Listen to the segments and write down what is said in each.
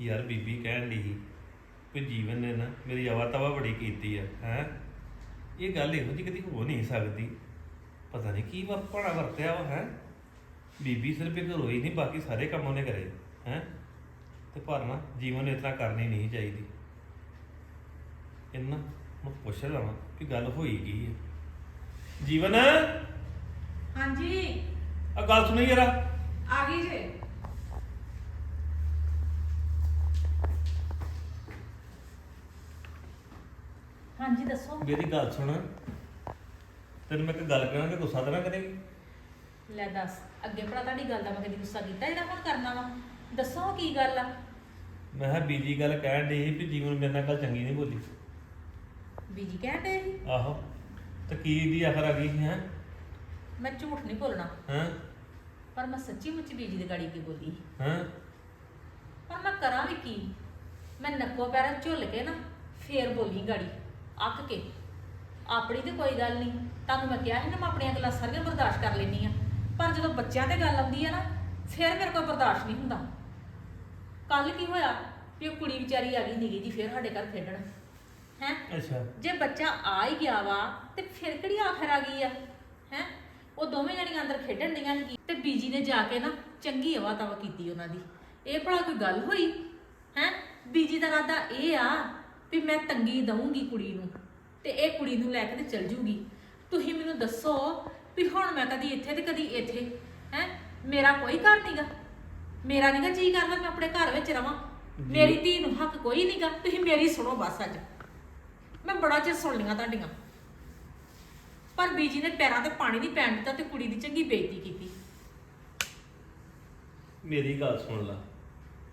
ਯਾਰ ਬੀਬੀ ਕਹਿਣ ਦੀ ਸੀ ਕਿ ਜੀਵਨ ਨੇ ਨਾ ਮੇਰੀ ਆਵਾ ਤਵਾ ਬੜੀ ਕੀਤੀ ਆ ਹੈ? ਇਹ ਗੱਲ ਇਹੋ ਜਿਹੀ ਕਦੀ ਹੋ ਨਹੀਂ ਸਕਦੀ। ਪਤਾ ਨਹੀਂ ਕੀ ਵਰਪਣਾ ਵਰਤਿਆ ਵਾ ਹੈ? ਬੀਬੀ ਸਿਰਫ ਇੱਕ ਰੋਈ ਨਹੀਂ ਬਾਕੀ ਸਾਰੇ ਕੰਮ ਉਹਨੇ ਕਰੇ ਹੈ? ਤੇ ਪਰ ਨਾ ਜੀਵਨ ਨੂੰ ਤਰ੍ਹਾਂ ਕਰਨੀ ਨਹੀਂ ਚਾਹੀਦੀ। ਇੰਨਾ ਮੈਂ ਪੁੱਛ ਲਵਾਂ ਕਿ ਗੱਲ ਹੋਈ ਕੀ ਹੈ ਜੀਵਨ? ਆ ਹਾਂਜੀ ਗੱਲ ਸੁਣੀ ਜਰਾ। ਆ ਗਈ ਜੇ। ਦੱਸੋ ਮੇਰੀ ਗੱਲ ਸੁਣ। ਤੈਨੂੰ ਮੈਂ ਇੱਕ ਗੱਲ ਕਹਾਂ ਕਿ ਗੁੱਸਾ ਤਾਂ ਨਾ ਕਰੇਗੀ ਲੈ ਦੱਸ ਅੱਗੇ ਭਲਾ ਤੁਹਾਡੀ ਗੱਲ ਦਾ ਮੈਂ ਕਦੀ ਗੁੱਸਾ ਕੀਤਾ ਜਿਹੜਾ ਹੁਣ ਕਰਨਾ ਵਾ? ਦੱਸੋ ਕੀ ਗੱਲ ਆ? ਮੈਂ ਕਿਹਾ ਬੀਜੀ ਗੱਲ ਕਹਿਣ ਦੀ ਸੀ ਵੀ ਜੀਵਨ ਮੇਰੇ ਨਾਲ ਗੱਲ ਚੰਗੀ ਨਹੀਂ ਬੋਲੀ। ਬੀਜੀ ਕਹਿੰਦੇ ਸੀ? ਆਹੋ। ਤੇ ਕੀ ਦੀ ਆਖਰ ਆ ਗਈ ਹੈ? ਮੈਂ ਝੂਠ ਨਹੀਂ ਬੋਲਣਾ। ਹਾਂ? ਪਰ ਮੈਂ ਸੱਚੀ ਮੁੱਚੀ ਬੀਜੀ ਦੀ ਗਾੜੀ ਕੀ ਬੋਲੀ ਹਾਂ? ਪਰ ਮੈਂ ਕਰਾਂ ਵੀ ਕੀ? ਮੈਂ ਨੱਕੋ ਪੈਰਾਂ ਝੁੱਲ ਕੇ ਨਾ ਫੇਰ ਬੋਲੀ ਗਾੜੀ। ਅੱਕ ਕੇ ਆਪਣੀ ਤੇ ਕੋਈ ਗੱਲ ਨਹੀਂ ਤੁਹਾਨੂੰ ਮੈਂ ਕਿਹਾ ਸੀ ਨਾ ਮੈਂ ਆਪਣੀਆਂ ਗੱਲਾਂ ਸਾਰੀਆਂ ਬਰਦਾਸ਼ਤ ਕਰ ਲੈਣੀ ਆ ਪਰ ਜਦੋਂ ਬੱਚਿਆਂ ਤੇ ਗੱਲ ਆਉਂਦੀ ਆ ਨਾ ਫਿਰ ਮੇਰੇ ਕੋਲ ਬਰਦਾਸ਼ਤ ਨਹੀਂ ਹੁੰਦਾ। ਕੱਲ ਕੀ ਹੋਇਆ ਵੀ ਉਹ ਕੁੜੀ ਵਿਚਾਰੀ ਆ ਗਈ ਨਿੱਗੀ ਜੀ ਫਿਰ ਸਾਡੇ ਘਰ ਖੇਡਣ। ਹੈ? ਅੱਛਾ। ਜੇ ਬੱਚਾ ਆ ਹੀ ਗਿਆ ਵਾ ਤੇ ਫਿਰ ਕਿਹੜੀ ਆਖਰ ਆ ਗਈ ਆ? ਹੈ? ਉਹ ਦੋਵੇਂ ਜਣੀਆਂ ਅੰਦਰ ਖੇਡਣ ਡੀਆਂ ਸੀ ਤੇ ਬੀਜੀ ਨੇ ਜਾ ਕੇ ਨਾ ਚੰਗੀ ਹਵਾ ਤਵਾ ਕੀਤੀ ਉਹਨਾਂ ਦੀ। ਇਹ ਭਲਾ ਕੋਈ ਗੱਲ ਹੋਈ? ਹੈ? ਬੀਜੀ ਦਾ ਰਾਦਾ ਇਹ ਆ ਵੀ ਮੈਂ ਤੰਗੀ ਦਊਂਗੀ ਕੁੜੀ ਨੂੰ ਤੇ ਇਹ ਕੁੜੀ ਨੂੰ ਲੈ ਕੇ ਤੇ ਚਲ ਜੂਗੀ। ਤੁਸੀਂ ਮੈਨੂੰ ਦੱਸੋ ਵੀ ਹੁਣ ਮੈਂ ਕਦੀ ਇੱਥੇ ਤੇ ਕਦੀ ਇੱਥੇ ਹੈ? ਮੇਰਾ ਕੋਈ ਘਰ ਨਹੀਂਗਾ ਮੇਰਾ ਨਹੀਂਗਾ ਜੀ ਕਰਦਾ ਮੈਂ ਆਪਣੇ ਘਰ ਵਿੱਚ ਰਵਾਂ। ਮੇਰੀ ਧੀ ਨੂੰ ਹੱਕ ਕੋਈ ਨਹੀਂਗਾ ਤੁਸੀਂ ਮੇਰੀ ਸੁਣੋ ਬਸ ਅੱਜ। ਮੈਂ ਬੜਾ ਚਿਰ ਸੁਣ ਲਈਆਂ ਤੁਹਾਡੀਆਂ। ਪਰ ਬੀਜੀ ਨੇ ਪੈਰਾਂ ਤੇ ਪਾਣੀ ਨਹੀਂ ਪੈਣ ਦਿੱਤਾ ਤੇ ਕੁੜੀ ਦੀ ਚੰਗੀ ਬੇਇੱਜ਼ਤੀ ਕੀਤੀ। ਮੇਰੀ ਗੱਲ ਸੁਣ ਲੈ।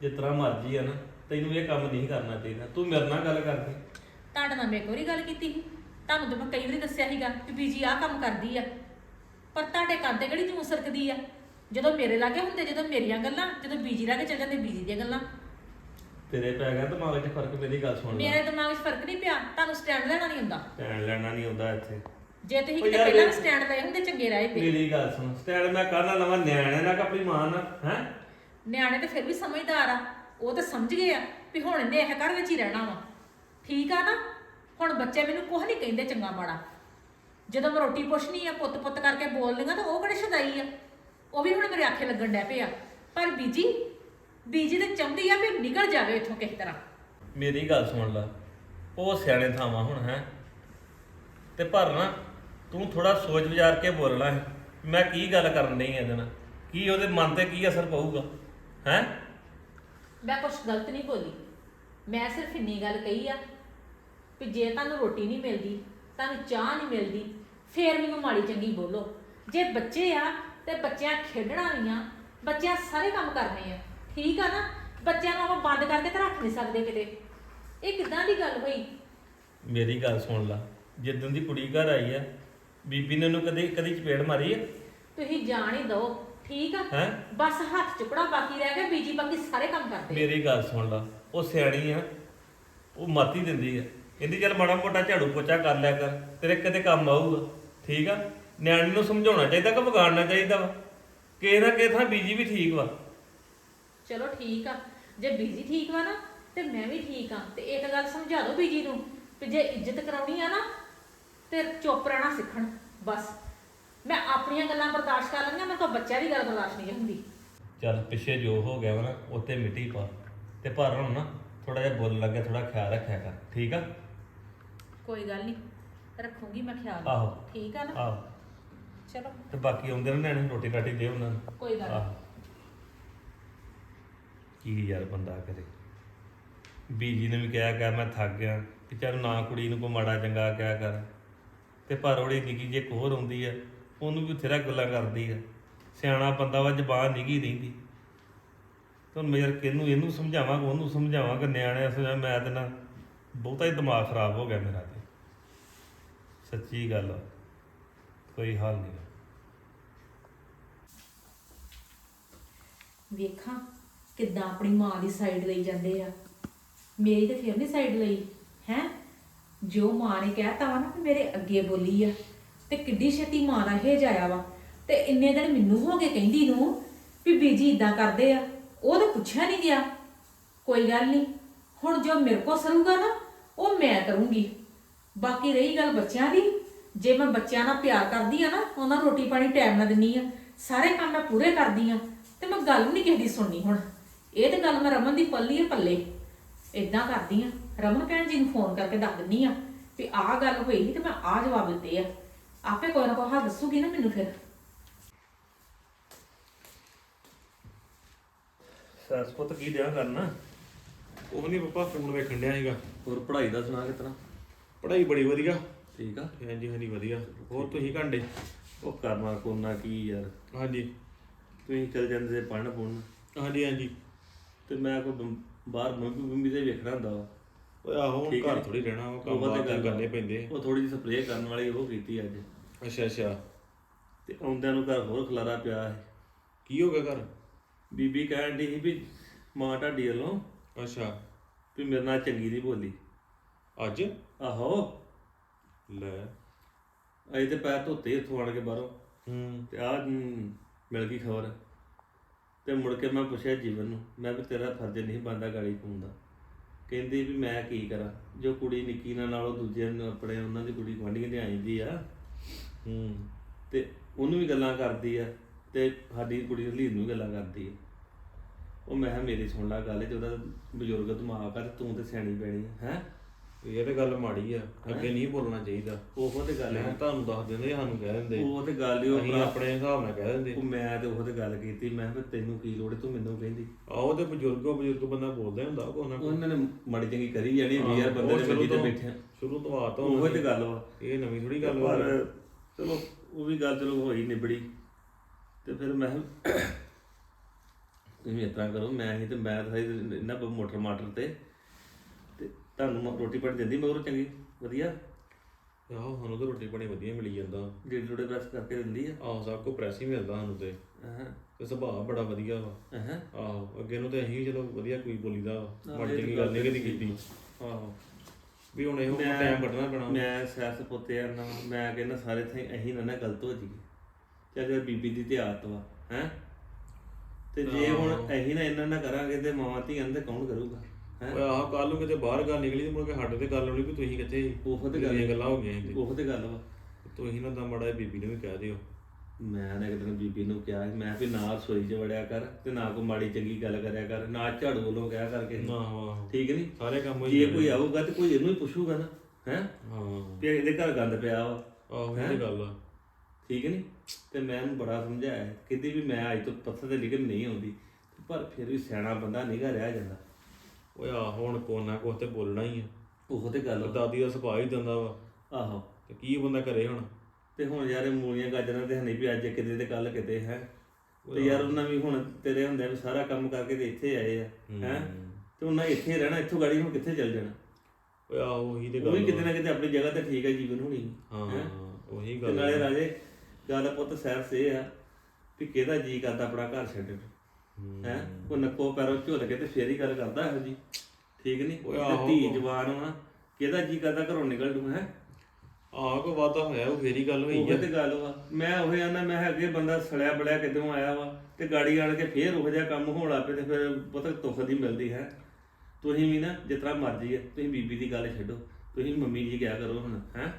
ਜਿਸ ਤਰ੍ਹਾਂ ਮਰਜ਼ੀ ਆ ਨਾ। ਤੈਨੂੰ ਇਹ ਕੰਮ ਨਹੀਂ ਕਰਨਾ ਚਾਹੀਦਾ। ਤੂੰ ਮੇਰੇ ਨਾਲ ਗੱਲ ਕਰਦੀ ਤੁਹਾਡੇ ਨਾਲ ਮੈਂ ਇੱਕ ਵਾਰੀ ਗੱਲ ਕੀਤੀ ਸੀ। ਤੁਹਾਨੂੰ ਤਾਂ ਮੈਂ ਕਈ ਵਾਰੀ ਦੱਸਿਆ ਸੀਗਾ ਕਿ ਬੀਜੀ ਆਹ ਕੰਮ ਕਰਦੀ ਆ। ਪਰ ਤੁਹਾਡੇ ਤੇ ਕਿਹੜੀ ਜੂੰ ਸਰਕਦੀ ਆ? ਜਦੋਂ ਮੇਰੇ ਲਾਗੇ ਹੁੰਦੇ ਜਦੋਂ ਮੇਰੀਆਂ ਗੱਲਾਂ ਜਦੋਂ ਬੀਜੀ ਲਾਗੇ ਚੱਲ ਜਾਂਦੇ ਬੀਜੀ ਦੀਆਂ ਗੱਲਾਂ। ਤੇਰੇ ਪੈ ਗਿਆ ਦਿਮਾਗ 'ਚ ਫ਼ਰਕ ਮੇਰੀ ਗੱਲ ਸੁਣ ਲੈ। ਮੇਰੇ ਦਿਮਾਗ 'ਚ ਫ਼ਰਕ ਨਹੀਂ ਪਿਆ। ਤੁਹਾਨੂੰ ਸਟੈਂਡ ਲੈਣਾ ਨਹੀਂ ਹੁੰਦਾ। ਸਟੈਂਡ ਲੈਣਾ ਨਹੀਂ ਹੁੰਦਾ ਇੱਥੇ। ਜੇ ਤੁਸੀਂ ਉਹ ਕਿਤੇ ਯਾਰ ਪਹਿਲਾਂ ਵੀ ਸਟੈਂਡ ਲਏ ਹੁੰਦੇ ਚੰਗੇ ਰਹੇ ਪਏ ਮੇਰੀ ਗੱਲ ਸੁਣ। ਸਟੈਂਡ ਮੈਂ ਕਰਨਾ ਲਵਾਂ ਨਿਆਣੇ ਨਾਲ ਕਿ ਆਪਣੀ ਮਾਂ ਨਾਲ ਹੈ? ਨਿਆਣੇ ਤੇ ਫਿਰ ਵੀ ਸਮਝਦਾਰ ਆ। ਉਹ ਤਾਂ ਸਮਝ ਗਏ ਆ ਵੀ ਹੁਣ ਇਹਨੇ ਇਹ ਘਰ ਵਿੱਚ ਹੀ ਰਹਿਣਾ ਵਾ। ਠੀਕ ਆ ਨਾ? ਹੁਣ ਬੱਚੇ ਮੈਨੂੰ ਕੁਝ ਨਹੀਂ ਕਹਿੰਦੇ ਚੰਗਾ ਮਾੜਾ। ਜਦੋਂ ਮੈਂ ਰੋਟੀ ਪੁੱਛਣੀ ਆ, ਪੁੱਤ ਪੁੱਤ ਕਰਕੇ ਬੋਲ ਤਾਂ ਉਹ ਕਿਹੜੇ ਸ਼ਦਾਈ ਆ। ਉਹ ਵੀ ਹੁਣ ਮੇਰੇ ਆਖੇ ਲੱਗਣ ਡੈ ਪਏ ਪਰ ਬੀਜੀ ਬੀਜੀ ਤੇ ਚਾਹੁੰਦੀ ਆ ਵੀ ਨਿਕਲ ਜਾਵੇ ਇੱਥੋਂ ਕਿਸੇ ਤਰ੍ਹਾਂ। ਮੇਰੀ ਗੱਲ ਸੁਣ ਲੈ। ਉਹ ਸਿਆਣੇ ਥਾਵਾਂ ਹੁਣ, ਹੈ। ਤੇ ਪਰ ਨਾ, ਤੂੰ ਥੋੜਾ ਸੋਚ ਵਿਚਾਰ ਕੇ ਬੋਲਣਾ ਹੈ। ਮੈਂ ਕੀ ਗੱਲ ਕਰਨ ਡਈ ਇਹਦੇ ਨਾਲ? ਕੀ ਉਹਦੇ ਮਨ ਤੇ ਕੀ ਅਸਰ ਪਊਗਾ? ਹੈ? ਮੈਂ ਕੁਝ ਗਲਤ ਨਹੀਂ ਬੋਲੀ। ਮੈਂ ਸਿਰਫ ਇੰਨੀ ਗੱਲ ਕਹੀ ਆ ਵੀ ਜੇ ਤੁਹਾਨੂੰ ਰੋਟੀ ਨਹੀਂ ਮਿਲਦੀ ਤੁਹਾਨੂੰ ਚਾਹ ਨਹੀਂ ਮਿਲਦੀ ਫੇਰ ਮੈਨੂੰ ਮਾੜੀ ਚੰਗੀ ਬੋਲੋ। ਜੇ ਬੱਚੇ ਆ ਤੇ ਬੱਚਿਆਂ ਖੇਡਣਾ ਵੀ ਆ ਬੱਚਿਆਂ ਸਾਰੇ ਕੰਮ ਕਰਨੇ ਆ ਠੀਕ ਆ ਨਾ? ਬੱਚਿਆਂ ਨੂੰ ਆਪਾਂ ਬੰਦ ਕਰਕੇ ਤਾਂ ਰੱਖ ਨਹੀਂ ਸਕਦੇ ਕਿਤੇ। ਇਹ ਕਿਦਾਂ ਦੀ ਗੱਲ ਹੋਈ? ਮੇਰੀ ਗੱਲ ਸੁਣ ਲੈ ਜਿੱਦਣ ਦੀ ਕੁੜੀ ਘਰ ਆਈ ਆ ਬੀਬੀ ਨੇ ਉਹਨੂੰ ਕਦੇ ਕਦੀ ਚਪੇੜ ਮਾਰੀ ਆ? ਤੁਸੀਂ ਜਾਣ ਹੀ ਦਿਓ। ਠੀਕ ਆ? ਹੈ? ਬਸ ਹੱਥ ਚੁਕੜਾ ਬਾਕੀ ਰਹਿ ਗਿਆ ਬੀਜੀ ਬਾਕੀ ਸਾਰੇ ਕੰਮ ਕਰਦੇ। ਮੇਰੀ ਗੱਲ ਸੁਣ ਲਾ ਉਹ ਸਿਆਣੀ ਆ ਉਹ ਮਾਤੀ ਦਿੰਦੀ ਆ। ਕਹਿੰਦੀ ਚੱਲ ਮਾੜਾ ਮੋਟਾ ਝਾੜੂ ਪੋਚਾ ਕਰ ਲਿਆ ਕਰ ਤੇਰੇ ਕਿਤੇ ਕੰਮ ਆਊਗਾ ਠੀਕ ਆ? ਨਿਆਣੇ ਨੂੰ ਸਮਝਾਉਣਾ ਚਾਹੀਦਾ ਕਿ ਵਿਗਾੜਨਾ ਚਾਹੀਦਾ ਵਾ? ਕਿਸੇ ਨਾ ਕਿਸੇ ਥਾਂ ਬੀਜੀ ਵੀ ਠੀਕ ਵਾ। ਚਲੋ ਠੀਕ ਆ ਜੇ ਬੀਜੀ ਠੀਕ ਵਾ ਨਾ ਤੇ ਮੈਂ ਵੀ ਠੀਕ ਆ। ਤੇ ਇੱਕ ਗੱਲ ਸਮਝਾ ਦਿਓ ਬੀਜੀ ਨੂੰ ਕਿ ਜੇ ਇੱਜ਼ਤ ਕਰਾਉਣੀ ਆ ਨਾ ਤੇ ਚੁੱਪ ਰਹਿਣਾ ਸਿੱਖਣ ਬਸ। ਮੈਂ ਆਪਣੀਆਂ ਗੱਲਾਂ ਬਰਦਾਸ਼ਤ ਕਰ ਲੈਂਦੀ ਮੈਂ ਕੋਈ ਬੱਚਿਆਂ ਦੀ ਗੱਲ ਬਰਦਾਸ਼ਤ ਨਹੀਂ ਹੁੰਦੀ। ਚੱਲ ਪਿੱਛੇ ਜੋ ਹੋ ਗਿਆ ਵਾ ਨਾ ਉੱਤੇ ਮਿੱਟੀ ਪਾ ਤੇ ਪਰ ਹੁਣ ਨਾ ਥੋੜਾ ਜਿਹਾ ਬੋਲਣ ਲੱਗੇ ਥੋੜਾ ਖਿਆਲ ਰੱਖਿਆ ਕਰ ਠੀਕ ਆ? ਕੋਈ ਗੱਲ ਨਹੀਂ ਰੱਖੂੰਗੀ ਮੈਂ ਖਿਆਲ। ਆਹੋ। ਠੀਕ ਆ ਨਾ? ਆਹ। ਚਲੋ। ਤੇ ਬਾਕੀ ਆਉਂਦੇ ਨੇ ਨਿਆਣੇ ਰੋਟੀ ਰਾਟੀ ਦੇ ਉਹਨਾਂ ਨੂੰ। ਕੋਈ ਗੱਲ। ਆਹ। ਕੀ ਯਾਰ ਬੰਦਾ ਕਰੇ। ਬੀਜੀ ਨੇ ਵੀ ਕਿਹਾ ਕਿ ਮੈਂ ਥੱਕ ਗਿਆ ਕਿ ਚੱਲ ਨਾ ਕੁੜੀ ਨੂੰ ਕੋ ਮਾੜਾ ਚੰਗਾ ਕਿਹਾ ਕਰ। ਤੇ ਪਰ ਉਹਦੀ ਨਿੱਕੀ ਜੇ ਕੋਹਰ ਹੁੰਦੀ ਆ ਉਹਨੂੰ ਵੀ ਬਥੇਰਾ ਗੱਲਾਂ ਕਰਦੀ ਆ। ਸਿਆਣਾ ਬੰਦਾ ਵਾ, ਜ਼ਬਾਨ ਨਿੱਗੀ ਰਹਿੰਦੀ। ਤੇ ਮੈਂ ਯਾਰ ਕਿਹਨੂੰ, ਇਹਨੂੰ ਸਮਝਾਵਾਂ ਉਹਨੂੰ ਸਮਝਾਵਾਂ ਕਿ ਨਿਆਣੇ ਸਮਝਾ ਮੈਂ ਤੇ ਨਾ ਬਹੁਤਾ ਹੀ ਦਿਮਾਗ ਖਰਾਬ ਹੋ ਗਿਆ ਮੇਰਾ ਤੇ। ਸੱਚੀ ਗੱਲ ਆ, ਕੋਈ ਹਾਲ ਨਹੀਂ। ਵੇਖਾਂ ਕਿੱਦਾਂ ਆਪਣੀ ਮਾਂ ਦੀ ਸਾਈਡ ਲਈ ਜਾਂਦੇ ਆ। ਮੇਰੀ ਤੇ ਫਿਰ ਨਹੀਂ ਸਾਈਡ ਲਈ, ਹੈ? ਜੋ ਮਾਂ ਨੇ ਕਹਿਤਾ ਵਾ ਨਾ ਕਿ ਮੇਰੇ ਅੱਗੇ ਬੋਲੀ ਆ। ਤੇ ਕਿੱਡੀ ਛੇਤੀ ਮਾਂ ਦਾ ਹੇਜ ਆਇਆ ਵਾ। ਤੇ ਇੰਨੇ ਦਿਨ ਮੈਨੂੰ ਹੋ ਗਏ ਕਹਿੰਦੀ ਨੂੰ ਵੀ ਬੀਜੀ ਇਦਾਂ ਕਰਦੇ ਆ, ਉਹ ਤਾਂ ਪੁੱਛਿਆ ਨਹੀਂ ਗਿਆ। ਕੋਈ ਗੱਲ ਨਹੀਂ ਹੁਣ ਜੋ ਮੇਰੇ ਕੋ ਸਰੂਗਾ ਨਾ, ਉਹ ਮੈਂ ਕਰੂੰਗੀ ਬਾਕੀ ਰਹੀ ਗੱਲ ਬੱਚਿਆਂ ਦੀ, ਜੇ ਮੈਂ ਬੱਚਿਆਂ ਨਾਲ ਪਿਆਰ ਕਰਦੀ ਆ ਨਾ, ਉਹਨਾਂ ਨੂੰ ਰੋਟੀ ਪਾਣੀ ਟਾਈਮ ਨਾਲ ਦਿੰਨੀ ਆ, ਸਾਰੇ ਕੰਮ ਮੈਂ ਪੂਰੇ ਕਰਦੀ ਆ, ਤੇ ਮੈਂ ਗੱਲ ਨਹੀਂ ਕਿਸੇ ਦੀ ਸੁਣਨੀ ਹੁਣ। ਇਹ ਤੇ ਗੱਲ ਮੈਂ ਰਮਨ ਦੀ ਪੱਲੀ ਆ ਪੱਲੇ। ਇਦਾਂ ਕਰਦੀ ਆ, ਰਮਨ ਭੈਣ ਜੀ ਨੂੰ ਫੋਨ ਕਰਕੇ ਦੱਸ ਦਿੰਨੀ ਆ ਵੀ ਆਹ ਗੱਲ ਹੋਈ ਤੇ ਮੈਂ ਆਹ ਜਵਾਬ ਦਿੱਤੇ ਆ। ਆਪੇ ਕੋਈ ਨਾ ਕੋਈ ਹੱਲ ਦੱਸੂਗੀ ਨਾ ਮੈਨੂੰ ਫਿਰ। ਸਸਪਤ ਕੀ ਦਿਆ ਕਰਨਾ? ਉਹ ਨਹੀਂ ਪਾਪਾ ਫੋਨ ਵੇਖਣ ਡਿਆ ਸੀਗਾ। ਹੋਰ ਪੜ੍ਹਾਈ ਦਾ ਸੁਣਾ ਕਿਤਨਾ? ਪੜ੍ਹਾਈ ਬੜੀ ਵਧੀਆ। ਠੀਕ ਆ। ਹਾਂਜੀ ਹਾਂਜੀ ਵਧੀਆ। ਹੋਰ ਤੁਸੀਂ ਘੰਟੇ? ਉਹ ਕਰਨਾ ਕੋਨਾ ਕੀ ਯਾਰ। ਹਾਂਜੀ। ਤੁਸੀਂ ਚਲ ਜਾਂਦੇ ਜੇ ਪੜ੍ਹਨ ਪੁੜਨ ਹਾਂਜੀ ਹਾਂਜੀ। ਤੇ ਮੈਂ ਕੋਈ ਬੰ- ਬਾਹਰ ਮੰਮੀ ਮੰਮੀ ਦੇ ਵੇਖਣਾ ਹੁੰਦਾ ਵਾ। ਓਏ ਆਹੋ ਹੁਣ ਠੀਕ ਹੈ ਘਰ। ਥੋੜੀ ਰਹਿਣਾ ਉਹ ਕੰਮ ਉਹ ਗੱਲ ਕਰਨੇ ਪੈਂਦੇ ਉਹ ਥੋੜੀ ਜਿਹੀ ਸਪਰੇਅ ਕਰਨ ਵਾਲੀ ਉਹ ਕੀਤੀ ਅੱਜ। ਅੱਛਾ ਅੱਛਾ। ਤੇ ਆਉਂਦਿਆਂ ਨੂੰ ਘਰ ਹੋਰ ਖਲਾਰਾ ਪਿਆ ਹੈ। ਕੀ ਹੋ ਗਿਆ ਘਰ? ਬੀਬੀ ਕਹਿਣ ਦੀ ਸੀ ਵੀ ਮਾਂ ਢਾਡੀ ਵੱਲੋਂ ਅੱਛਾ। ਵੀ ਮੇਰੇ ਨਾਲ ਚੰਗੀ ਨਹੀਂ ਬੋਲੀ। ਅੱਜ? ਆਹੋ। ਲੈ। ਅਜੇ ਤੇ ਪੈਰ ਧੋਤੇ ਇੱਥੋਂ ਆਣ ਕੇ ਬਾਹਰੋਂ। ਹੂੰ। ਤੇ ਆ ਮਿਲ ਗਈ ਖਬਰ। ਤੇ ਮੁੜ ਕੇ ਮੈਂ ਪੁੱਛਿਆ ਜੀਵਨ ਨੂੰ ਮੈਂ ਵੀ ਤੇਰਾ ਫਰਜ਼ ਨਹੀਂ ਬੰਦਾ ਗਾੜੀ ਪਾਉਂਦਾ ਕਹਿੰਦੀ ਵੀ ਮੈਂ ਕੀ ਕਰਾਂ? ਜੋ ਕੁੜੀ ਨਿੱਕੀ ਨਾਲ ਨਾਲੋਂ ਦੂਜੇ ਨੂੰ ਆਪਣੇ ਉਹਨਾਂ ਦੀ ਕੁੜੀ ਗੁਆਂਢੀਆਂ ਦੇ ਆਈਂਦੀ ਆ। ਹੂੰ। ਤੇ ਉਹਨੂੰ ਵੀ ਗੱਲਾਂ ਕਰਦੀ ਆ ਤੇ ਸਾਡੀ ਕੁੜੀ ਹਲੀਨ ਨੂੰ ਵੀ ਗੱਲਾਂ ਕਰਦੀ ਆ। ਉਹ ਮੈਂ ਕਿਹਾ ਮੇਰੀ ਸੁਣ ਲੈ ਗੱਲ ਜੇ ਉਹਦਾ ਬਜ਼ੁਰਗ ਦਿਮਾਗ ਆ ਤੇ ਤੂੰ ਤੇ ਸਿਆਣੀ ਪੈਣੀ ਹੈ? ਇਹ ਤੇ ਗੱਲ ਮਾੜੀ ਆ ਅੱਗੇ ਨਹੀਂ ਬੋਲਣਾ ਚਾਹੀਦਾ। ਉਹ ਤੇ ਗੱਲ ਹੈ ਤੁਹਾਨੂੰ ਦੱਸ ਦਿੰਦੇ ਸਾਨੂੰ ਕਹਿ ਦਿੰਦੇ। ਉਹ ਤੇ ਗੱਲ ਹੀ ਉਹ ਅਸੀਂ ਭਰਾ- ਆਪਣੇ ਹਿਸਾਬ ਨਾਲ ਕਹਿ ਦਿੰਦੇ। ਉਹ ਮੈਂ ਤੇ ਉਹ ਤੇ ਗੱਲ ਕੀਤੀ ਮੈਂ ਕਿਹਾ ਤੈਨੂੰ ਕੀ ਲੋੜ ਹੈ, ਤੂੰ ਮੈਨੂੰ ਕਹਿੰਦੀ। ਆਓ ਤੇ ਬਜ਼ੁਰਗੋ ਬਜ਼ੁਰਗ ਬੰਦਾ ਬੋਲਦਾ ਹੀ ਹੁੰਦਾ ਨਾ ਕੋਈ। ਉਹਨਾਂ ਨੇ ਮਾੜੀ ਚੰਗੀ ਕਰੀ ਜਾਣੀ ਵੀ ਯਾਰ ਬੰਦੇ ਉਹ ਸ਼ੁਰੂ ਵੱਜੀ ਤੇ ਤੋਂ- ਬੈਠੇ ਆ। ਸ਼ੁਰੂ ਤੋਂ ਆਤ ਉਹੋ ਤੇ ਗੱਲ ਵਾ। ਇਹ ਨਵੀਂ ਥੋੜੀ ਗੱਲ ਵਾ। ਪਰ ਚਲੋ ਉਹ ਵੀ ਗੱਲ ਚਲੋ ਹੋਈ ਨਿਬੜੀ। ਤੇ ਫਿਰ ਮੈਂ ਤੁਸੀਂ ਇਸ ਤਰ੍ਹਾਂ ਕਰੋ ਮੈਂ ਹੀ ਤੇ ਮੈਂ ਤਾਂ ਇਹਨਾਂ ਮੋਟਰ ਮਾਟਰ ਤੇ ਤੇ ਤੁਹਾਨੂੰ ਮ- ਰੋਟੀ ਪਾਣੀ ਦਿੰਦੀ ਮਗਰੋਂ ਚੰਗੀ ਵਧੀਆ? ਆਹੋ ਸਾਨੂੰ ਤਾਂ ਰੋਟੀ ਪਾਣੀ ਵਧੀਆ ਮਿਲੀ ਜਾਂਦਾ। ਜਿਹੜੇ ਜੁੜੇ ਪ੍ਰੈਸ ਕਰਕੇ ਦਿੰਦੀ ਆ? ਆਹੋ ਸਭ ਕੋ ਪ੍ਰੈਸ ਹੀ ਮਿਲਦਾ ਸਾਨੂੰ ਤੇ। ਹਾਂ ਤੇ ਸੁਭਾਅ ਬੜਾ ਵਧੀਆ ਵਾ। ਹਾਂ ਆਹੋ ਅੱਗੇ ਨੂੰ ਤੇ ਅਸੀਂ ਚਲੋ ਵਧੀਆ ਕੋਈ ਬੋਲੀਦਾ ਮਾੜੀ ਚੰਗੀ ਗੱਲ ਨਹੀਂ ਕਦੀ ਕੀਤੀ। ਆਹੋ। ਵੀ ਹੁਣ ਇਹੋ ਮੈਂ- ਟਾਈਮ ਕੱਢਣਾ ਪੈਣਾ। ਮੈਂ ਸਿਆਸਤ ਪੁੱਤੇ ਆ ਨਾ ਮੈਂ ਕਹਿੰਦਾ ਸਾਰੇ ਥਾਂ ਅਹੀਂ ਨਾ ਨਾ ਗਲਤ ਹੋ ਜੀਏ ਚੱਲ ਜੇ ਬੀਬੀ ਦੀ ਤੇ ਆਦਤ ਵਾ ਹੈ? ਤੇ ਜੇ ਹੁਣ ਅਹੀਂ ਨਾ ਇਹਨਾਂ ਨਾ ਕਰਾਂਗੇ ਤੇ ਮਾਵਾਂ ਧੀਆਂ ਦੇ ਕੌਣ ਕਰੂਗਾ ਹੈ? ਓਏ ਆਹ ਕੱਲ ਨੂੰ ਕਿਤੇ ਬਾਹਰ ਗੱਲ ਨਿਕਲੀ ਤੇ ਮੁੜ ਕੇ ਸਾਡੇ ਤੇ ਗੱਲ ਹੋਣੀ ਵੀ ਤੁਸੀਂ ਕਿੱਥੇ ਸੀ? ਉਹ ਤੇ ਗੱਲ ਇਹ ਗੱਲਾਂ ਹੋ ਗਈਆਂ ਸੀ ਉਹ ਤੇ ਗੱਲ ਵਾ। ਤੁਸੀਂ ਨਾ ਤਾਂ ਮੜਾ ਬੀਬੀ ਨੂੰ ਵੀ ਕਹਿ ਦਿਓ। ਮੈਂ ਨਾ ਇੱਕ ਦਿਨ ਬੀਬੀ ਨੂੰ ਕਿਹਾ ਸੀ, ਮੈਂ ਵੀ ਨਾ ਰਸੋਈ 'ਚ ਵੜਿਆ ਕਰ ਤੇ ਨਾ ਕੋਈ ਮਾੜੀ ਚੰਗੀ ਗੱਲ ਕਰਿਆ ਕਰ ਨਾ ਝਾੜੂ ਵੱਲੋਂ ਕਿਹਾ ਕਰਕੇ ਆਹੋ ਆਹੋ। ਠੀਕ ਨਹੀਂ? ਸਾਰੇ ਕੰਮ ਹੋਈ ਜੇ ਕੋਈ ਆਊਗਾ ਤੇ ਕੋਈ ਇਹਨੂੰ ਹੀ ਪੁੱਛੂਗਾ ਨਾ ਹੈ? ਹਾਂ। ਵੀ ਇਹਦੇ ਘਰ ਗੰਦ ਪਿਆ ਵਾ। ਆਹੋ ਇਹ ਗੱਲ ਆ। ਠੀਕ ਨਹੀਂ? ਤੇ ਮੈਂ ਉਹਨੂੰ ਬੜਾ ਸਮਝਾਇਆ ਕਿਤੇ ਵੀ ਮੈਂ ਅੱਜ ਤੋਂ ਪੱਥਰ ਤੇ ਲਿਖਣ ਨਹੀਂ ਆਉਂਦੀ ਪਰ ਫਿਰ ਵੀ ਸਿਆਣਾ ਬੰਦਾ ਨਿਗਾ ਰਹਿ ਜਾਂਦਾ। ਓਏ ਆ ਹੁਣ ਕੋਨਾ ਕੋਹ ਤੇ ਬੋਲਣਾ ਹੀ ਆ। ਉਹ ਤੇ ਗੱਲ। ਦਾਦੀ ਦਾ ਸੁਭਾਅ ਹੀ ਦਿੰਦਾ ਵਾ। ਆਹੋ। ਤੇ ਕੀ ਬੰਦਾ ਕਰੇ ਹੁਣ? ਤੇ ਹੁਣ ਯਾਰ ਇਹ ਮੂਲੀਆਂ ਗਾਜਰਾਂ ਤੇ ਹਨੀ ਵੀ ਅੱਜ ਕਿਤੇ ਤੇ ਕੱਲ ਕਿਤੇ ਹੈ। ਤੇ ਯਾਰ ਉਹਨਾਂ ਵੀ ਹੁਣ ਤੇਰੇ ਹੁੰਦੇ ਵੀ ਸਾਰਾ ਕੰਮ ਕਰਕੇ ਤੇ ਇੱਥੇ ਆਏ ਆ ਹੈ। ਤੇ ਉਹਨਾਂ ਇੱਥੇ ਰਹਿਣਾ ਇੱਥੋਂ ਗਾੜੀ ਹੁਣ ਕਿੱਥੇ ਚੱਲ ਜਾਣਾ? ਓਏ ਆ ਉਹੀ ਤੇ ਉਹ ਗੱਲ ਵੀ ਕਿਤੇ ਨਾ ਕਿਤੇ ਆਪਣੀ ਜਗ੍ਹਾ ਤੇ ਠੀਕ ਹੈ ਜੀਵਨ ਹੋਣੀ। ਹਾਂ? ਉਹੀ ਗੱਲ ਨਾਲੇ ਰਾਜੇ ਗੱਲ ਪੁੱਤ ਸੈਰ ਸੇ ਆ ਵੀ ਕਿਹਦਾ ਜੀ ਕਰਦਾ ਆਪਣਾ ਘਰ ਛੱਡਣ। ਹੈ। ਉਹ ਨੱਕੋ ਪੈਰੋਂ ਝੁੱਲ ਕੇ ਤੇ ਫੇਰ ਹੀ ਗੱਲ ਕਰਦਾ ਇਹੋ ਜੀ ਠੀਕ ਨਹੀਂ ਓਏ ਤੇ। ਧੀ ਜਵਾਨ ਹੋਣਾ ਕਿਹਦਾ ਜੀ ਕਰਦਾ ਘਰੋਂ ਨਿਕਲ ਜੂ ਹੈ? ਆਹ ਕੋ ਵਾਦਾ ਹੋਇਆ ਉਹ ਫੇਰੀ ਗੱਲ ਹੋਈ ਉਹ ਤੇ ਗੱਲ ਵਾ। ਮੈਂ ਉਹ ਆਨਾ ਮੈਂ ਕਿਹਾ ਅੱਗੇ ਬੰਦਾ ਸੜਿਆ ਬੜਿਆ ਕਿਦੋਂ ਆਇਆ ਵਾ ਤੇ ਗਾੜੀ ਆਣ ਕੇ ਫੇਰ ਉਹ ਜਿਹਾ ਕੰਮ ਹੋਣ ਪਏ ਤੇ ਫਿਰ ਪਤਾ ਤੁਖ ਦੀ ਮਿਲਦੀ ਹੈ। ਤੁਸੀਂ ਵੀ ਨਾ ਜਿਤਨਾ ਮਰਜ਼ੀ ਹੈ ਤੁਸੀਂ ਬੀਬੀ ਦੀ ਗੱਲ ਛੱਡੋ ਤੁਸੀਂ ਮੰਮੀ ਜੀ ਕਿਹਾ ਕਰੋ ਹੁਣ ਹੈ?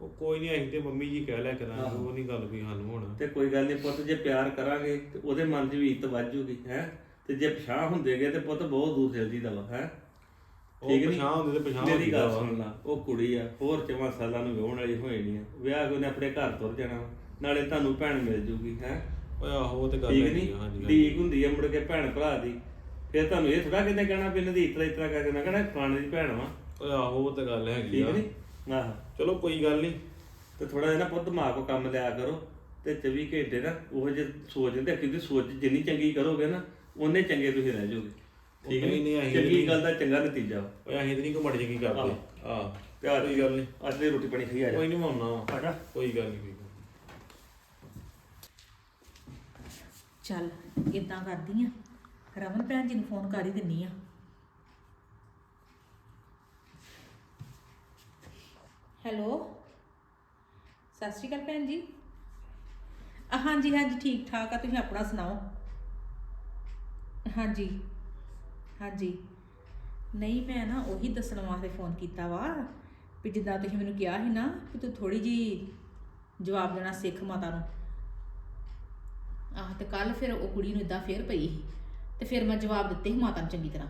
ਉਹ ਕੋਈ ਨਹੀਂ ਅਸੀਂ ਤੇ ਮੰਮੀ ਜੀ ਕਹਿ ਲਿਆ ਕਰਾਂਗੇ ਉਹ ਨਹੀਂ ਗੱਲ ਵੀ ਸਾਨੂੰ ਹੁਣ। ਤੇ ਕੋਈ ਗੱਲ ਨਹੀਂ ਪੁੱਤ ਜੇ ਪਿਆਰ ਕਰਾਂਗੇ ਤੇ ਉਹਦੇ ਮਨ 'ਚ ਵੀ ਇੱਜ਼ਤ ਵੱਜੂਗੀ ਹੈ? ਤੇ ਜੇ ਪਛਾਣ ਹੁੰਦੇਗੇ ਤੇ ਪੁੱਤ ਬਹੁਤ ਦੂਰ ਚਲਦੀ ਦਾ ਵਾ ਹੈ? ਠੀਕ ਨੀ? ਪਛਾਣ ਹੁੰਦੇ ਤੇ ਪਛਾਣ ਮੇਰੀ ਗੱਲ ਸੁਣ ਲਾ ਉਹ ਕੁੜੀ ਆ ਹੋਰ ਚਵਾਂ ਸਾਲਾਂ ਨੂੰ ਵਿਆਹਣ ਵਾਲੀ ਹੋਈ ਨਹੀਂ ਆ। ਵਿਆਹ ਕੇ ਉਹਨੇ ਆਪਣੇ ਘਰ ਤੁਰ ਜਾਣਾ। ਨਾਲੇ ਤੁਹਾਨੂੰ ਭੈਣ ਮਿਲ ਜੂਗੀ ਹੈ? ਓਏ ਆਹੋ ਉਹ ਤੇ ਗੱਲ ਠੀਕ ਨਹੀਂ। ਲੀਕ ਹੁੰਦੀ ਆ ਮੁੜ ਕੇ ਭੈਣ ਭਰਾ ਦੀ। ਫਿਰ ਤੁਹਾਨੂੰ ਇਹ ਥੋੜਾ ਕਿਤੇ ਕਹਿਣਾ ਵੀ ਇਹਨਾਂ ਦੀ ਇਤਰਾ ਇਤਰਾ ਕਰਕੇ ਨਾ ਕਹਿਣਾ ਫਲਾਣੇ ਦੀ ਭੈਣ ਵਾ। ਓਏ ਆਹੋ ਉਹ ਤੇ ਗੱਲ ਹੈਗੀ ਠੀਕ ਆ। ਨਹੀਂ ਆਹ। ਚਲੋ ਕੋਈ ਗੱਲ ਨਹੀਂ ਤੇ ਥੋੜਾ ਜਿਹਾ ਨਾ ਪੁੱਤ ਦਿਮਾਗ ਕੋ ਕੰਮ ਲਿਆ ਕਰੋ ਤੇ 24 ਘੰਟੇ ਨਾ ਉਹ ਜੇ ਸੋਚਦੇ ਕਿ ਸੋਚ ਜਿੰਨੀ ਚੰਗੀ ਕਰੋਗੇ ਨਾ ਉਹਨੇ ਚੰਗੇ ਤੁਸੀਂ ਰਹਿ ਜਾਓਗੇ ਠੀਕ ਨਹੀਂ, ਨਹੀਂ, ਨਹੀਂ ਅਸੀਂ ਚੰਗੀ ਗੱਲ ਦਾ ਚੰਗਾ ਨਤੀਜਾ। ਓਏ ਅਸੀਂ ਤੇ ਨਹੀਂ ਕੋ ਮੜ ਜਗੀ ਕਰਦੇ। ਆਹ। ਪਿਆਰ ਕੋਈ ਗੱਲ ਨਹੀਂ। ਅੱਜ ਦੀ ਰੋਟੀ ਪਾਣੀ ਖਾਈ ਆ ਜਾ। ਕੋਈ ਨਹੀਂ ਮਾਉਣਾ ਆ ਜਾ। ਕੋਈ ਗੱਲ ਨਹੀਂ। ਚੱਲ ਇਦਾਂ ਕਰਦੀ ਆ। ਰਮਨ ਭੈਣ ਜੀ ਨੂੰ ਫੋਨ ਕਰ ਹੀ ਦਿੰਨੀ ਆ। ਹੈਲੋ? ਸਤਿ ਸ਼੍ਰੀ ਅਕਾਲ ਭੈਣ ਜੀ। ਹਾਂਜੀ ਹਾਂਜੀ ਠੀਕ ਠਾਕ ਆ। ਤੁਸੀਂ ਆਪਣਾ ਸੁਣਾਓ? ਹਾਂਜੀ। ਹਾਂਜੀ। ਨਹੀਂ, ਮੈਂ ਨਾ ਉਹੀ ਦੱਸਣ ਵਾਸਤੇ ਫੋਨ ਕੀਤਾ ਵਾ ਵੀ ਜਿੱਦਾਂ ਤੁਸੀਂ ਮੈਨੂੰ ਕਿਹਾ ਸੀ ਨਾ ਕਿ ਤੂੰ ਥੋੜੀ ਜੀ ਜਵਾਬ ਦੇਣਾ ਸਿੱਖ ਮਾਤਾ ਨੂੰ। ਆਹ ਤੇ ਕੱਲ ਫਿਰ ਉਹ ਕੁੜੀ ਨੂੰ ਇਦਾਂ ਫੇਰ ਪਈ ਸੀ ਤੇ ਫਿਰ ਮੈਂ ਜਵਾਬ ਦਿੱਤੇ ਸੀ ਮਾਤਾ ਨੂੰ ਚੰਗੀ ਤਰ੍ਹਾਂ।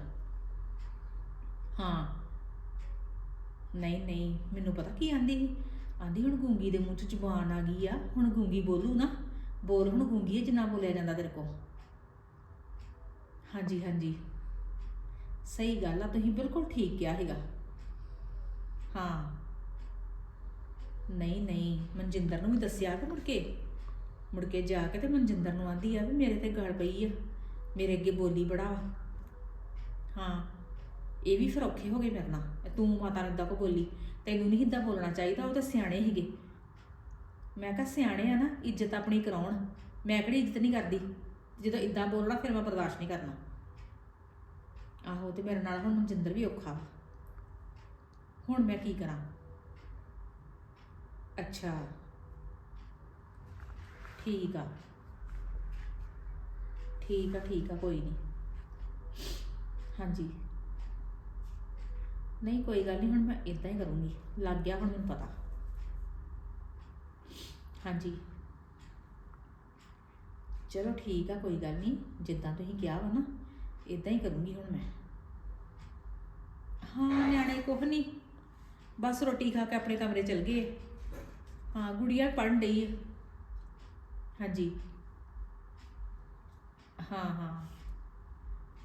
ਹਾਂ। ਨਹੀਂ ਨਹੀਂ, ਮੈਨੂੰ ਪਤਾ ਕੀ ਆਂਦੀ ਸੀ? ਆਂਦੀ ਹੁਣ ਗੂੰਗੀ ਦੇ ਮੂੰਹ 'ਚ ਜ਼ੁਬਾਨ ਆ ਗਈ ਆ, ਹੁਣ ਗੂੰਗੀ ਬੋਲੂ ਨਾ, ਬੋਲ ਹੁਣ ਗੂੰਗੀ ਹੈ ਜਿੰਨਾ ਬੋਲਿਆ ਜਾਂਦਾ ਤੇਰੇ ਕੋਲ। ਹਾਂਜੀ ਹਾਂਜੀ। ਸਹੀ ਗੱਲ ਆ, ਤੁਸੀਂ ਬਿਲਕੁਲ ਠੀਕ ਕਿਹਾ ਹੈਗਾ ਹਾਂ। ਨਹੀਂ ਨਹੀਂ, ਮਨਜਿੰਦਰ ਨੂੰ ਵੀ ਦੱਸਿਆ ਕਿ ਮੁੜ ਕੇ? ਮੁੜ ਕੇ ਜਾ ਕੇ ਤੇ ਮਨਜਿੰਦਰ ਨੂੰ ਆਂਦੀ ਆ ਵੀ ਮੇਰੇ ਤੇ ਗਲ ਪਈ ਆ, ਮੇਰੇ ਅੱਗੇ ਬੋਲੀ ਬੜਾ ਵਾ। ਹਾਂ, ਇਹ ਵੀ ਫਿਰ ਔਖੇ ਹੋ ਗਏ ਮੇਰੇ ਨਾਲ। ਤੂੰ ਮਾਤਾ ਨੂੰ ਏਦਾਂ ਕੋ ਬੋਲੀ, ਤੈਨੂੰ ਨਹੀਂ ਏਦਾਂ ਬੋਲਣਾ ਚਾਹੀਦਾ, ਉਹ ਤਾਂ ਸਿਆਣੇ ਸੀਗੇ। ਮੈਂ ਕਿਹਾ ਸਿਆਣੇ ਆ ਨਾ, ਇੱਜ਼ਤ ਆਪਣੀ ਕਰਾਉਣ। ਮੈਂ ਕਿਹੜੀ ਇੱਜ਼ਤ ਨਹੀਂ ਕਰਦੀ। ਜਦੋਂ ਇਦਾਂ ਬੋਲਣਾ, ਫਿਰ ਮੈਂ ਬਰਦਾਸ਼ਤ ਨਹੀਂ ਕਰਨਾ। ਆਹੋ ਤੇ ਮੇਰੇ ਨਾਲ ਹੁਣ ਮਨਜਿੰਦਰ ਵੀ ਔਖਾ ਵਾ। ਹੁਣ ਮੈਂ ਕੀ ਕਰਾਂ? ਅੱਛਾ। ਠੀਕ ਆ। ਠੀਕ ਆ ਠੀਕ ਆ, ਕੋਈ ਨਹੀਂ ਹਾਂਜੀ। ਨਹੀਂ, ਕੋਈ ਗੱਲ ਨਹੀਂ ਹੁਣ ਮੈਂ ਇਦਾਂ ਹੀ ਕਰੂੰਗੀ। ਲੱਗ ਗਿਆ ਹੁਣ ਮੈਨੂੰ ਪਤਾ। ਹਾਂਜੀ। ਚਲੋ ਠੀਕ ਆ, ਕੋਈ ਗੱਲ ਨਹੀਂ ਜਿੱਦਾਂ ਤੁਸੀਂ ਕਿਹਾ ਵਾ ਨਾ। ਇਦਾਂ ਹੀ ਕਰੂੰਗੀ ਹੁਣ ਮੈਂ। ਹਾਂ, ਨਿਆਣੇ ਕੁਝ ਨਹੀਂ ਬਸ ਰੋਟੀ ਖਾ ਕੇ ਆਪਣੇ ਕਮਰੇ ਚਲ ਗਏ। ਹਾਂ, ਗੁੜੀਆ ਪੜ੍ਹਨ ਡਈ ਹੈ ਹਾਂਜੀ। ਹਾਂ ਹਾਂ।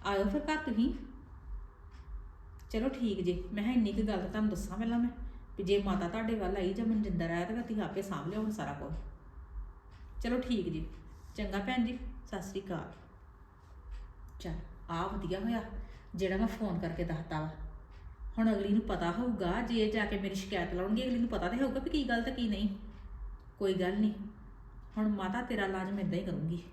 ਆਇਓ ਫਿਰ ਘਰ ਤੁਸੀਂ। ਚਲੋ ਠੀਕ ਜੇ। ਮੈਂ ਕਿਹਾ ਇੰਨੀ ਕੁ ਗੱਲ ਤਾਂ ਤੁਹਾਨੂੰ ਦੱਸਾਂ ਪਹਿਲਾਂ ਮੈਂ, ਵੀ ਜੇ ਮਾਤਾ ਤੁਹਾਡੇ ਵੱਲ ਆਈ ਜਾਂ ਮਨਜਿੰਦਰ ਆਇਆ ਤਾਂ ਫਿਰ ਤੁਸੀਂ ਆਪੇ ਸਾਂਭ ਲਿਓ ਹੁਣ ਸਾਰਾ ਕੁਝ ਚਲੋ ਠੀਕ ਜੀ। ਚੰਗਾ ਭੈਣ ਜੀ। ਸਤਿ ਸ੍ਰੀ ਅਕਾਲ। ਚਲ। ਆ ਵਧੀਆ ਹੋਇਆ ਜਿਹੜਾ ਮੈਂ ਫੋਨ ਕਰਕੇ ਦੱਸਤਾ ਵਾ। ਹੁਣ ਅਗਲੀ ਨੂੰ ਪਤਾ ਹੋਊਗਾ ਜੇ ਇਹ ਜਾ ਕੇ ਮੇਰੀ ਸ਼ਿਕਾਇਤ ਲਾਉਣਗੇ ਅਗਲੀ ਨੂੰ ਪਤਾ ਤੇ ਹੋਊਗਾ ਵੀ ਕੀ ਗੱਲ ਤੇ ਕੀ ਨਹੀਂ। ਕੋਈ ਗੱਲ ਨਹੀਂ ਹੁਣ ਮਾਤਾ ਤੇਰਾ ਇਲਾਜ ਮੈਂ ਇਦਾਂ ਹੀ ਕਰੂੰਗੀ।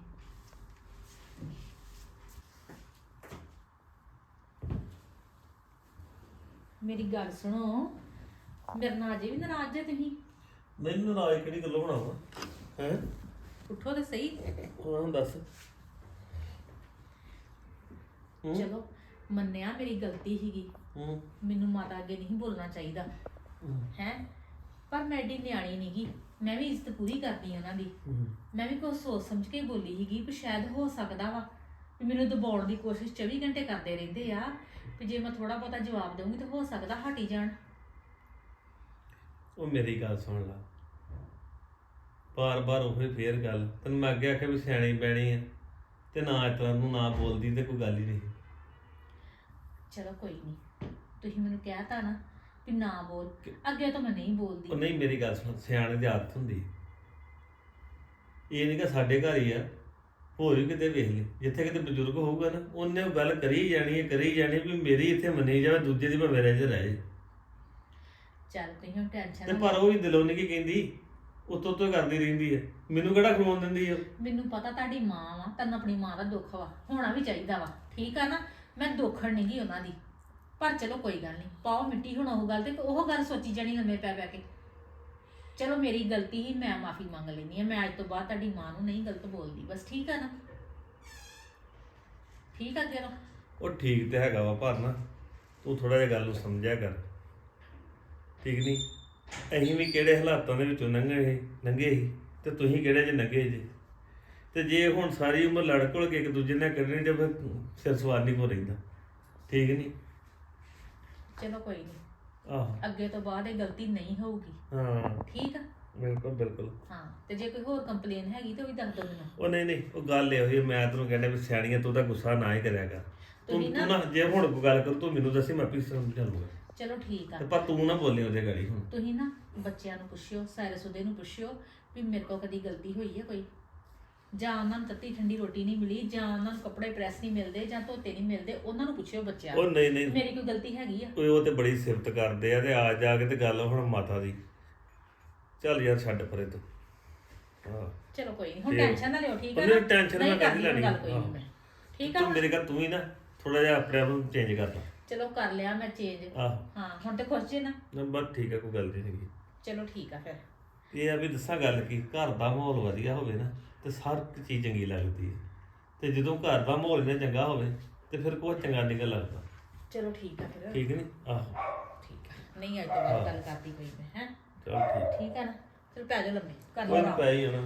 ਮੇਰੀ ਗੱਲ ਸੁਣੋ ਮੇਰੇ ਨਾਲ ਅਜੇ ਵੀ ਨਾਰਾਜ਼ ਜੇ ਤੁਸੀਂ? ਮੈਨੂੰ ਨਾਲੇ ਕਿਹੜੀ ਗੱਲੋਂ ਬਣਾਵਾ ਹੈ? ਉੱਠੋ ਤੇ ਸਹੀ। ਹਾਂ ਦੱਸ। ਹੂੰ? ਚਲੋ ਮੰਨਿਆ ਮੇਰੀ ਗਲਤੀ ਸੀਗੀ। ਹੂੰ। ਮੈਨੂੰ ਮਾਤਾ ਅੱਗੇ ਨਹੀਂ ਬੋਲਣਾ ਚਾਹੀਦਾ। ਹੂੰ, ਹੈ? ਪਰ ਮੈਂ ਏਡੀ ਨਿਆਣੀ ਨਹੀਂਗੀ ਮੈਂ ਵੀ ਇੱਜ਼ਤ ਪੂਰੀ ਕਰਦੀ ਹਾਂ ਉਹਨਾਂ ਦੀ। ਹੂੰ। ਮੈਂ ਵੀ ਕੁਝ ਸੋਚ ਸਮਝ ਕੇ ਬੋਲੀ ਸੀਗੀ ਕਿ ਸ਼ਾਇਦ ਹੋ ਸਕਦਾ ਵਾ ਵੀ ਮੈਨੂੰ ਦਬਾਉਣ ਦੀ ਕੋਸ਼ਿਸ਼ 24 ਘੰਟੇ ਕਰਦੇ ਰਹਿੰਦੇ ਆ। ਵੀ ਜੇ ਮੈਂ ਥੋੜਾ ਬਹੁਤਾ ਜਵਾਬ ਦਊਂਗੀ ਤਾਂ ਹੋ ਸਕਦਾ ਹਟ ਹੀ ਜਾਣ। ਉਹ ਮੇਰੀ ਗੱਲ ਸੁਣ ਲਾ। ਬਾਰ-ਬਾਰ ਉਹੀ ਫੇਰ ਗੱਲ। ਤੈਨੂੰ ਮੈਂ ਅੱਗੇ ਆਖਿਆ ਵੀ ਸਿਆਣੀ ਬੈਣੀ ਆ। ਤੇ ਨਾ ਇਸ ਤਰ੍ਹਾਂ ਨੂੰ ਨਾ ਬੋਲਦੀ ਤੇ ਕੋਈ ਗੱਲ ਹੀ ਨਹੀਂ। ਚਲੋ ਕੋਈ ਨਹੀਂ ਤੁਸੀਂ ਮੈਨੂੰ ਕਹਿਤਾ ਨਾ ਵੀ ਨਾ ਬੋਲ ਅੱਗੇ ਤਾਂ ਮੈਂ ਨਹੀਂ ਉਹ ਬੋਲਦੀ ਨਹੀਂ ਮੇਰੀ ਗੱਲ ਸੁਣ ਸਿਆਣੇ ਦੀ ਆਦਤ ਹੁੰਦੀ। ਇਹ ਨਹੀਂ ਕਿ ਸਾਡੇ ਘਰ ਹੀ ਆ ਹੋਰ ਵੀ ਕਿਤੇ ਵੇਖ ਲਈ ਜਿੱਥੇ ਕਿਤੇ ਬਜ਼ੁਰਗ ਹੋਊਗਾ ਨਾ ਉਹਨੇ ਉਹ ਗੱਲ ਕਰੀ ਜਾਣੀ ਹੈ ਕਰੀ ਜਾਣੀ ਵੀ ਮੇਰੀ ਇੱਥੇ ਮੰਨੀ ਜਾਵੇ ਦੂਜੇ ਦੀ ਭਾਵੇਂ ਰਹਿ ਜੇ ਰਹਿ ਜੇ। ਚੱਲ ਤੁਸੀਂ ਹੁਣ ਟੈਨਸ਼ਨ ਤੇ ਨਾ ਪਰ ਉਹ ਵੀ ਦਿਲੋਂ ਨਹੀਂ ਕੀ ਕਹਿੰਦੀ। ਉਤੋਂ ਤੋਂ ਕਰਦੀ ਰਹਿੰਦੀ ਹੈ। ਮੈਨੂੰ ਕਿਹੜਾ ਖਲੋਣ ਦਿੰਦੀ ਉਹ? ਮੈਨੂੰ ਪਤਾ ਤੁਹਾਡੀ ਮਾਂ ਵਾ ਤੈਨੂੰ ਆਪਣੀ ਮਾਂ ਦਾ ਦੁੱਖ ਵਾ ਹੋਣਾ ਵੀ ਚਾਹੀਦਾ ਵਾ। ਠੀਕ ਆ ਨਾ? ਮੈਂ ਦੋਖਣ ਨਹੀਂ ਗਈ ਉਹਨਾਂ ਦੀ। ਪਰ ਚਲੋ ਕੋਈ ਗੱਲ ਨਹੀਂ ਪਾਓ ਮਿੱਟੀ ਹੁਣ ਉਹ ਗੱਲ ਤੇ ਉਹ ਗੱਲ ਸੋਚੀ ਜਾਣੀ ਲੰਮੇ ਪੈ ਪੈ ਕੇ। ਚਲੋ ਮੇਰੀ ਗਲਤੀ ਹੀ ਮੈਂ ਮਾਫੀ ਮੰਗ ਲੈਣੀ ਆ ਮੈਂ ਅੱਜ ਤੋਂ ਬਾਅਦ ਤੁਹਾਡੀ ਮਾਂ ਨੂੰ ਨਹੀਂ ਗਲਤ ਬੋਲਦੀ। ਬਸ ਠੀਕ ਆ ਨਾ? ਠੀਕ ਆ ਜਰਾ ਉਹ ਠੀਕ ਤੇ ਹੈਗਾ ਵਾ ਪਰ ਨਾ ਤੂੰ ਥੋੜਾ ਜਿਹਾ ਗੱਲ ਨੂੰ ਸਮਝਿਆ ਕਰ। ਠੀਕ ਨਹੀਂ ਅਸੀਂ ਵੀ ਕਿਹੜੇ ਹਾਲਾਤਾਂ ਦੇ ਵਿੱਚੋਂ ਲੰਘੇ ਸੀ ਲੰਘੇ ਸੀ ਤੇ ਤੁਸੀਂ ਕਿਹੜੇ ਚ ਲੰਘੇ ਜੇ? ਤੇ ਜੇ ਹੁਣ ਸਾਰੀ ਉਮਰ ਲੜ ਘੁਲ ਕੇ ਇੱਕ ਦੂਜੇ ਨਾਲ ਕੱਢਣੀ ਤੇ ਫਿਰ ਸਿਰ ਸਵਾਰ ਨਹੀਂ ਕੋ ਰਹਿੰਦਾ। ਠੀਕ ਨਹੀਂ ਚਲੋ ਕੋਈ ਨਹੀਂ ਆਹੋ। ਅੱਗੇ ਤੋਂ ਬਾਅਦ ਇਹ ਗਲਤੀ ਨਹੀਂ ਹੋਊਗੀ। ਹਾਂ। ਠੀਕ ਆ? ਬਿਲਕੁਲ ਬਿਲਕੁਲ। ਹਾਂ ਤੇ ਜੇ ਕੋਈ ਹੋਰ ਕੰਪਲੇਨ ਹੈਗੀ ਤਾਂ ਉਹ ਵੀ ਦੱਸ ਦਿਓ ਮੈਨੂੰ। ਉਹ ਨਹੀਂ ਨਹੀਂ ਉਹ ਗੱਲ ਇਹੋ ਹੀ ਮੈਂ ਤੈਨੂੰ ਕਹਿੰਦਾ ਵੀ ਸਿਆਣੀਆਂ ਤੂੰ ਤਾਂ ਗੁੱਸਾ ਨਾ ਹੀ ਕਰਿਆ ਕਰ। ਤੂੰ ਤੁਸੀਂ ਤੂੰ ਨਾ- ਨਾ ਜੇ ਹੁਣ ਕੋਈ ਗੱਲ ਕਰ ਤੂੰ ਮੈਨੂੰ ਦੱਸੀ ਮੈਂ ਆਪੇ ਸਮਝਾ ਲੂੰਗਾ। ਚਲੋ ਠੀਕ ਆ। ਤੇ ਪਰ ਤੂੰ ਨਾ ਬੋਲੀ ਉਹਦੇ ਗਾੜੀ ਹੁਣ। ਤੁਸੀਂ ਨਾ ਬੱਚਿਆਂ ਨੂੰ ਪੁੱਛਿਓ ਸਾਇਰਸ ਉਹਦੇ ਨੂੰ ਪੁੱਛਿਓ ਵੀ ਮੇਰੇ ਕੋਲ ਕਦੀ ਗਲਤੀ ਹੋਈ ਹੈ ਕੋਈ? ਜਾਂ ਉਹਨਾਂ ਨੂੰ ਤੱਤੀ ਠੰਡੀ ਰੋਟੀ ਨਹੀਂ ਮਿਲੀ ਜਾਂ ਉਹਨਾਂ ਨੂੰ ਕੱਪੜੇ ਪ੍ਰੈਸ ਨਹੀਂ ਮਿਲਦੇ ਜਾਂ ਧੋਤੇ ਨਹੀਂ ਮਿਲਦੇ ਉਹਨਾਂ ਨੂੰ ਪੁੱਛਿਓ ਬੱਚਿਆਂ ਉਹ ਨੂੰ ਨਹੀਂ ਨਹੀਂ। ਮੇਰੀ ਕੋਈ ਗਲਤੀ ਹੈਗੀ ਆ? ਓਏ ਉਹ ਤੇ ਬੜੀ ਸਿਫਤ ਕਰਦੇ ਆ ਤੇ ਆ ਜਾ ਕੇ ਤੇ ਗੱਲ ਹੁਣ ਮਾਤਾ ਦੀ। ਚੱਲ ਯਾਰ ਛੱਡ ਪਰੇ ਤੂੰ। ਹਾਂ। ਚਲੋ ਕੋਈ ਨਹੀਂ ਹੁਣ ਤੇ- ਟੈਨਸ਼ਨ ਨਾ ਲਿਓ ਠੀਕ ਆ ਉਹਨੇ ਨਾ? ਟੈਨਸ਼ਨ ਨਹੀਂ ਲੈਣੀ। ਗੱਲ ਕੋਈ ਹਾਂ। ਨਹੀਂ ਮੈਂ। ਠੀਕ ਆ? ਤੂੰ ਨਾ? ਮੇਰੇ ਘਰ ਤੂੰ ਹੀ ਨਾ ਥੋੜਾ ਜਿਹਾ ਆਪਣੇ ਆਪ ਨੂੰ ਚੇਂਜ ਕਰ ਲਾ। ਚਲੋ ਕਰ ਲਿਆ ਮੈਂ ਚੇਂਜ ਆਹ। ਹਾਂ ਹੁਣ ਤੇ ਖੁਸ਼ ਜੇ ਨਾ। ਨੰਬਰ ਠੀਕ ਹੈ ਕੋਈ ਗੱਲ ਨਹੀਂ ਹੈਗੀ। ਚਲੋ ਠੀਕ ਆ ਫਿਰ। ਇਹ ਆ ਵੀ ਦੱਸਾਂ ਗੱਲ ਕੀ ਘਰ ਦਾ ਮਾਹੌਲ ਵਧੀਆ ਹੋਵੇ ਨਾ ਤੇ ਹਰ ਇੱਕ ਚੀਜ਼ ਚੰਗੀ ਲੱਗਦੀ ਹੈ ਤੇ ਜਦੋਂ ਘਰ ਦਾ ਮਾਹੌਲ ਨਾ ਚੰਗਾ ਹੋਵੇ ਤੇ ਫਿਰ ਕੋਈ ਚੰਗਾ ਨਿਕਲ ਲੱਗਦਾ। ਚਲੋ ਠੀਕ ਆ ਫਿਰ। ਠੀਕ ਨਹੀਂ ਆਹੋ। ਠੀਕ ਆ। ਨਹੀਂ ਅੱਜ ਤੋਂ ਬਾਅਦ ਗੱਲ ਕਰਦੀ ਕੋਈ ਮੈਂ ਹੈ। ਚਲ ਠੀਕ। ਠੀਕ ਆ ਨਾ? ਚਲ ਪੈ ਜਾ ਲੰਮੇ। ਕਰ ਕੋਈ ਲਓ ਪੈ ਹੀ ਹੋਣਾ